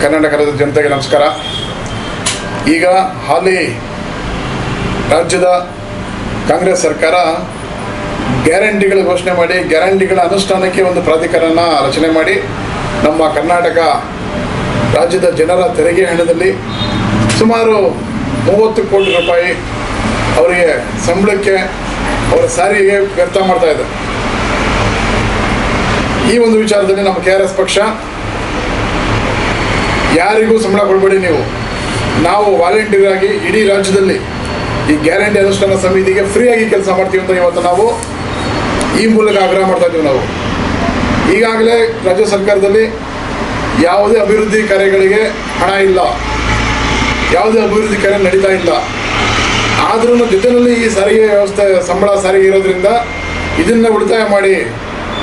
ಕರ್ನಾಟಕದ ಜನತೆಗೆ ನಮಸ್ಕಾರ. ಈಗ ಹಾಲಿ ರಾಜ್ಯದ ಕಾಂಗ್ರೆಸ್ ಸರ್ಕಾರ ಗ್ಯಾರಂಟಿಗಳ ಘೋಷಣೆ ಮಾಡಿ, ಗ್ಯಾರಂಟಿಗಳ ಅನುಷ್ಠಾನಕ್ಕೆ ಒಂದು ಪ್ರಾಧಿಕಾರನ ರಚನೆ ಮಾಡಿ, ನಮ್ಮ ಕರ್ನಾಟಕ ರಾಜ್ಯದ ಜನರ ತೆರಿಗೆ ಹಣದಲ್ಲಿ ಸುಮಾರು ಮೂವತ್ತು ಕೋಟಿ ರೂಪಾಯಿ ಅವರಿಗೆ ಸಂಬಳಕ್ಕೆ ಅವರ ಸಾರಿಗೆ ವ್ಯರ್ಥ ಮಾಡ್ತಾ ಇದೆ. ಈ ಒಂದು ವಿಚಾರದಲ್ಲಿ ನಮ್ಮ ಕೆ ಆರ್ ಎಸ್ ಪಕ್ಷ ಯಾರಿಗೂ ಸಂಬಳ ಕೊಡಬೇಡಿ ನೀವು. ನಾವು ವಾಲಂಟಿಯರ್ ಆಗಿ ಇಡೀ ರಾಜ್ಯದಲ್ಲಿ ಈ ಗ್ಯಾರಂಟಿ ಅನುಷ್ಠಾನ ಸಮಿತಿಗೆ ಫ್ರೀಯಾಗಿ ಕೆಲಸ ಮಾಡ್ತೀವಿ ಅಂತ ಇವತ್ತು ನಾವು ಈ ಮೂಲಕ ಆಗ್ರಹ ಮಾಡ್ತಾ ಇದ್ದೀವಿ ನಾವು. ಈಗಾಗಲೇ ರಾಜ್ಯ ಸರ್ಕಾರದಲ್ಲಿ ಯಾವುದೇ ಅಭಿವೃದ್ಧಿ ಕಾರ್ಯಗಳಿಗೆ ಹಣ ಇಲ್ಲ. ಯಾವುದೇ ಅಭಿವೃದ್ಧಿ ಕಾರ್ಯ ನಡೀತಾ ಇಲ್ಲ. ಆದ್ರೂ ಜೊತೆಯಲ್ಲಿ ಈ ಸಾರಿಗೆ ವ್ಯವಸ್ಥೆ, ಸಂಬಳ ಸಾರಿಗೆ ಇರೋದ್ರಿಂದ ಇದನ್ನ ಉಳಿತಾಯ ಮಾಡಿ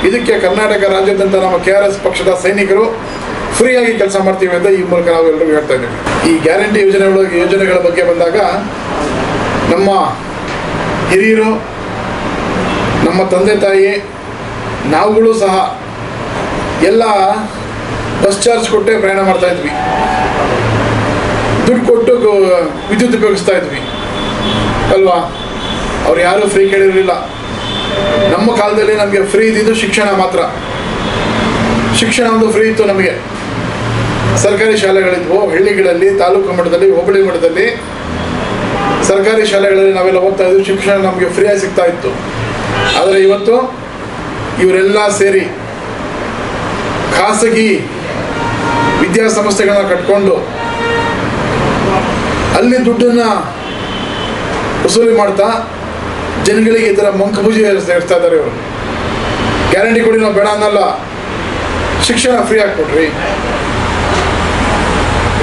ಇದಕ್ಕೆ ಕರ್ನಾಟಕ ರಾಜ್ಯದಂತ ನಮ್ಮ ಕೆ ಆರ್ ಎಸ್ ಪಕ್ಷದ ಸೈನಿಕರು ಫ್ರೀಯಾಗಿ ಕೆಲಸ ಮಾಡ್ತೀವಿ ಅಂತ ಈ ಮೂಲಕ ನಾವು ಎಲ್ಲರಿಗೂ ಹೇಳ್ತಾ ಇದ್ದೀವಿ. ಈ ಗ್ಯಾರಂಟಿ ಯೋಜನೆಗಳ ಯೋಜನೆಗಳ ಬಗ್ಗೆ ಬಂದಾಗ ನಮ್ಮ ಹಿರಿಯರು, ನಮ್ಮ ತಂದೆ ತಾಯಿ, ನಾವುಗಳು ಸಹ ಎಲ್ಲ ಬಸ್ ಚಾರ್ಜ್ ಕೊಟ್ಟೆ ಪ್ರಯಾಣ ಮಾಡ್ತಾ ಇದ್ವಿ. ದುಡ್ಡು ಕೊಟ್ಟು ವಿದ್ಯುತ್ ಉಪಯೋಗಿಸ್ತಾ ಇದ್ವಿ. ಅಲ್ವಾ? ಅವ್ರು ಯಾರೂ ಫ್ರೀ ಕೇಳಿರಲಿಲ್ಲ. ನಮ್ಮ ಕಾಲದಲ್ಲಿ ನಮಗೆ ಫ್ರೀ ಇದ್ದಿದ್ದು ಶಿಕ್ಷಣ ಮಾತ್ರ. ಶಿಕ್ಷಣ ಒಂದು ಫ್ರೀ ಇತ್ತು ನಮಗೆ. ಸರ್ಕಾರಿ ಶಾಲೆಗಳಿದ್ವು ಹಳ್ಳಿಗಳಲ್ಲಿ, ತಾಲೂಕು ಮಟ್ಟದಲ್ಲಿ, ಹೋಬಳಿ ಮಟ್ಟದಲ್ಲಿ ಸರ್ಕಾರಿ ಶಾಲೆಗಳಲ್ಲಿ ನಾವೆಲ್ಲ ಓದ್ತಾ ಇದ್ವಿ ಶಿಕ್ಷಣ ನಮಗೆ ಫ್ರೀಯಾಗಿ ಸಿಗ್ತಾ ಇತ್ತು. ಆದರೆ ಇವತ್ತು ಇವರೆಲ್ಲ ಸೇರಿ ಖಾಸಗಿ ವಿದ್ಯಾಸಂಸ್ಥೆಗಳನ್ನ ಕಟ್ಕೊಂಡು ಅಲ್ಲಿ ದುಡ್ಡನ್ನ ವಸೂಲಿ ಮಾಡ್ತಾ ಜನಗಳಿಗೆ ಈ ಥರ ಮಂಕಪೂಜೆ ಇರ್ತಾ ಇದ್ದಾರೆ ಇವರು. ಗ್ಯಾರಂಟಿ ಕೊಡಿ, ನಾವು ಬೇಡ ಅನ್ನಲ್ಲ. ಶಿಕ್ಷಣ ಫ್ರೀ ಕೊಡ್ರಿ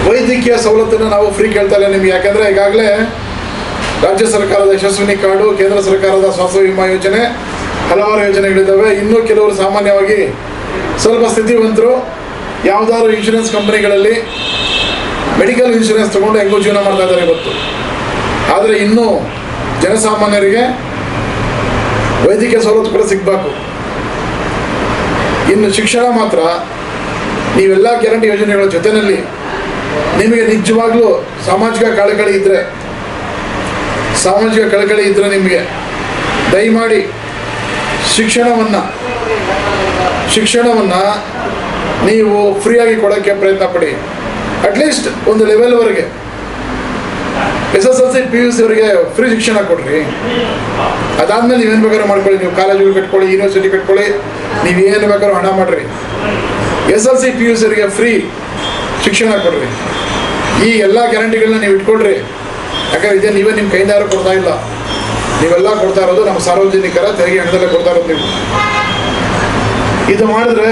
ವೈದ್ಯಕೀಯ ಸವಲತ್ತನ್ನು ನಾವು ಫ್ರೀ ಕೇಳ್ತಾ ಇಲ್ಲ ನಿಮ್ಗೆ. ಯಾಕಂದ್ರೆ ಈಗಾಗಲೇ ರಾಜ್ಯ ಸರ್ಕಾರದ ಯಶಸ್ವಿನಿ ಕಾರ್ಡು, ಕೇಂದ್ರ ಸರ್ಕಾರದ ಸ್ವಾಸ್ಥ್ಯ ವಿಮಾ ಯೋಜನೆ ಹಲವಾರು ಯೋಜನೆಗಳಿದ್ದಾವೆ. ಇನ್ನೂ ಕೆಲವರು ಸಾಮಾನ್ಯವಾಗಿ ಸ್ವಲ್ಪ ಸ್ಥಿತಿವಂತರು. ಯಾವುದಾದ್ರು ಇನ್ಶೂರೆನ್ಸ್ ಕಂಪನಿಗಳಲ್ಲಿ ಮೆಡಿಕಲ್ ಇನ್ಶೂರೆನ್ಸ್ ತಗೊಂಡು ಹೆಂಗೋ ಜೀವನ ಮಾಡ್ತಾ ಇದ್ದಾರೆ ಇವತ್ತು ಆದರೆ ಇನ್ನೂ ಜನಸಾಮಾನ್ಯರಿಗೆ ವೈದ್ಯಕೀಯ ಸವಲತ್ತು ಕೂಡ ಸಿಗಬೇಕು. ಇನ್ನು ಶಿಕ್ಷಣ ಮಾತ್ರ, ನೀವೆಲ್ಲ ಗ್ಯಾರಂಟಿ ಯೋಜನೆಗಳ ಜೊತೆಯಲ್ಲಿ ನಿಮಗೆ ನಿಜವಾಗ್ಲೂ ಸಾಮಾಜಿಕ ಕಳಕಳಿ ಇದ್ದರೆ ಸಾಮಾಜಿಕ ಕಳಕಳಿ ಇದ್ದರೆ ನಿಮಗೆ ದಯಮಾಡಿ ಶಿಕ್ಷಣವನ್ನು ಶಿಕ್ಷಣವನ್ನು ನೀವು ಫ್ರೀಯಾಗಿ ಕೊಡೋಕ್ಕೆ ಪ್ರಯತ್ನ ಪಡಿ. ಅಟ್ಲೀಸ್ಟ್ ಒಂದು ಲೆವೆಲ್ವರೆಗೆ S S L C P U C ಅವರಿಗೆ ಫ್ರೀ ಶಿಕ್ಷಣ ಕೊಡ್ರಿ. ಅದಾದ್ಮೇಲೆ ನೀವೇನು ಬೇಕಾದ್ರೂ ಮಾಡ್ಕೊಳ್ಳಿ. ನೀವು ಕಾಲೇಜುಗಳು ಕಟ್ಕೊಳ್ಳಿ ಯೂನಿವರ್ಸಿಟಿ ಕಟ್ಕೊಳ್ಳಿ. ನೀವು ಏನು ಬೇಕಾದ್ರೂ ಹಣ ಮಾಡ್ರಿ. S L C P U C ಅವರಿಗೆ ಫ್ರೀ ಶಿಕ್ಷಣ ಕೊಡ್ರಿ. ಈ ಎಲ್ಲ ಗ್ಯಾರಂಟಿಗಳನ್ನ ನೀವು ಇಟ್ಕೊಳ್ರಿ. ಯಾಕಂದ್ರೆ ಇದೇ ನೀವೇ ನಿಮ್ಮ ಕೈಯಿಂದ ಯಾರು ಕೊಡ್ತಾ ಇಲ್ಲ. ನೀವೆಲ್ಲ ಕೊಡ್ತಾ ಇರೋದು ನಮ್ಮ ಸಾರ್ವಜನಿಕರ ತೆರಿಗೆ ಹಣದಲ್ಲೇ ಕೊಡ್ತಾ ಇರೋದು ನೀವು. ಇದು ಮಾಡಿದ್ರೆ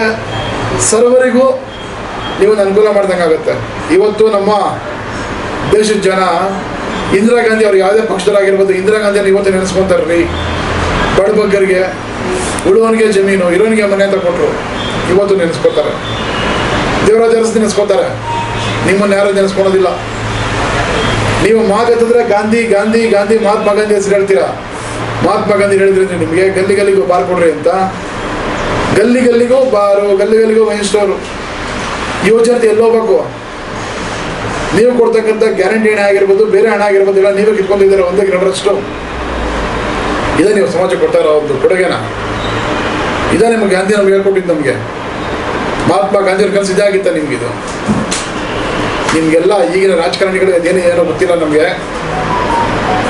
ಸರ್ವರಿಗೂ ನೀವು ಅನುಕೂಲ ಮಾಡ್ದಂಗೆ ಆಗುತ್ತೆ. ಇವತ್ತು ನಮ್ಮ ದೇಶದ ಜನ ಇಂದಿರಾ ಗಾಂಧಿ ಅವ್ರು ಯಾವುದೇ ಪಕ್ಷದವರಾಗಿರ್ಬೋದು ಇಂದಿರಾ ಗಾಂಧಿಯನ್ನು ಇವತ್ತು ನೆನೆಸ್ಕೊಂತಾರ್ರಿ. ಬಡಬಗ್ಗರಿಗೆ ಉಳುವನಿಗೆ ಜಮೀನು, ಇರೋನಿಗೆ ಮನೆ ಅಂತ ಕೊಟ್ಟರು ಇವತ್ತು ನೆನೆಸ್ಕೊತಾರೆ. ದೇವರಾಜ ಅರಸು ನೆನೆಸ್ಕೊತಾರೆ ನಿಮ್ಮನ್ನು ಯಾರು ನೆನೆಸ್ಕೊಳೋದಿಲ್ಲ ನೀವು ಮಾತೆತ್ತಿದ್ರೆ ಗಾಂಧಿ ಗಾಂಧಿ ಗಾಂಧಿ ಮಹಾತ್ಮ ಗಾಂಧಿ ಹೆಸರು ಹೇಳ್ತೀರಾ? ಮಹಾತ್ಮ ಗಾಂಧಿ ಹೇಳಿದ್ರೆ ನಿಮಗೆ ಗಲ್ಲಿ ಗಲ್ಲಿಗೂ ಬಾರ್ ಕೊಡ್ರಿ ಅಂತ. ಗಲ್ಲಿ ಗಲ್ಲಿಗೂ ಬಾರು ಗಲ್ಲಿ ಗಲ್ಲಿಗೂ ವೈನ್ ಯೋಜನೆ ಎಲ್ಲಿ ಹೋಗ್ಬೇಕು ನೀವು ಕೊಡ್ತಕ್ಕಂಥ ಗ್ಯಾರಂಟಿ ಹಣ ಆಗಿರ್ಬೋದು, ಬೇರೆ ಹಣ ಆಗಿರ್ಬೋದು ಇಲ್ಲ ನೀವೇ ಕಿತ್ಕೊಂಡಿದ್ದೀರ? ಒಂದಕ್ಕೆ ಎರಡರಷ್ಟು ಇದೇ ನೀವು ಸಮಾಜಕ್ಕೆ ಕೊಡ್ತಾ ಇರೋ ಒಂದು ಕೊಡುಗೆನ. ಇದೇ ನಿಮ್ಗೆ ಗಾಂಧಿ ನಮ್ಗೆ ಹೇಳ್ಕೊಟ್ಟಿದ್ದು ನಮಗೆ. ಮಹಾತ್ಮ ಗಾಂಧಿಯವ್ರ ಕನಸು ಇದಾಗಿತ್ತ ನಿಮ್ಗಿದು ನಿಮಗೆಲ್ಲ ಈಗಿನ ರಾಜಕಾರಣಿಗಳು ಅದೇನು ಏನೋ ಗೊತ್ತಿಲ್ಲ ನಮಗೆ.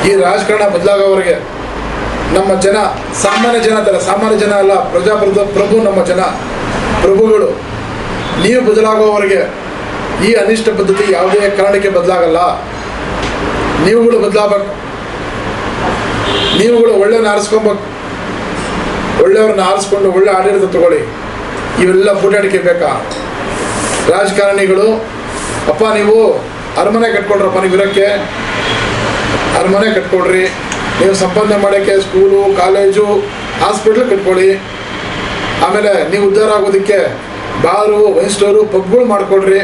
ಈ ರಾಜಕಾರಣ ಬದಲಾಗೋವರೆಗೆ ನಮ್ಮ ಜನ, ಸಾಮಾನ್ಯ ಜನ ಅಂತಲ್ಲ, ಸಾಮಾನ್ಯ ಜನ ಅಲ್ಲ, ಪ್ರಜಾಪ್ರಭು, ಪ್ರಭು ನಮ್ಮ ಜನ, ಪ್ರಭುಗಳು, ನೀವು ಬದಲಾಗೋವರೆಗೆ ಈ ಅನಿಷ್ಟ ಪದ್ಧತಿ ಯಾವುದೇ ಕಾರಣಕ್ಕೆ ಬದಲಾಗಲ್ಲ. ನೀವುಗಳು ಬದಲಾಗಬೇಕು. ನೀವುಗಳು ಒಳ್ಳೆಯವ್ರನ್ನ ಆರಿಸ್ಕೊಬೇಕು. ಒಳ್ಳೆಯವ್ರನ್ನ ಆರಿಸ್ಕೊಂಡು ಒಳ್ಳೆ ಆಡಳಿತ ತಗೊಳ್ಳಿ. ಇವೆಲ್ಲ ಬೂಟಾಟಿಕೆ ಬೇಕಾ? ರಾಜಕಾರಣಿಗಳು, ಅಪ್ಪ ನೀವು ಅರಮನೆ ಕಟ್ಕೊಡ್ರಪ್ಪ ನೀವು ಇರೋಕ್ಕೆ. ಅರಮನೆ ಕಟ್ಕೊಳ್ರಿ. ನೀವು ಸಂಪಾದನೆ ಮಾಡೋಕ್ಕೆ ಸ್ಕೂಲು ಕಾಲೇಜು ಹಾಸ್ಪಿಟ್ಲ್ ಕಟ್ಕೊಳ್ಳಿ. ಆಮೇಲೆ ನೀವು ಉದ್ಧಾರ ಆಗೋದಕ್ಕೆ ಬಾರು ವೈನ್ ಸ್ಟೋರು ಪಬ್ಗಳು ಮಾಡ್ಕೊಳ್ರಿ.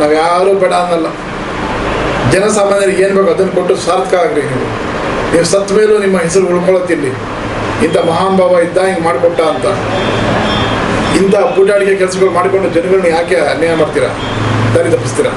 ನಾವು ಯಾರೂ ಬೇಡ ಅನ್ನಲ್ಲ. ಜನಸಾಮಾನ್ಯರಿಗೆ ಏನು ಬೇಕು ಅದನ್ನು ಕೊಟ್ಟು ಸಾರ್ಥಕ ಆಗ್ರಿ ನೀವು. ನೀವು ಸತ್ತ ಮೇಲೂ ನಿಮ್ಮ ಹೆಸರು ಉಳ್ಕೊಳ್ಳೋತಿಲ್ಲಿ ಇಂಥ ಮಹಾನುಭಾವ ಇದ್ದ, ಹಿಂಗೆ ಮಾಡಿಕೊಟ್ಟ ಅಂತ. ಇಂಥ ಪೂಟಾಡಿಕೆ ಕೆಲಸಗಳು ಮಾಡಿಕೊಂಡು ಜನಗಳನ್ನ ಯಾಕೆ ಅನ್ಯಾಯ ಮಾಡ್ತೀರಾ? ದಾರಿ ತಪ್ಪಿಸ್ತೀರಾ?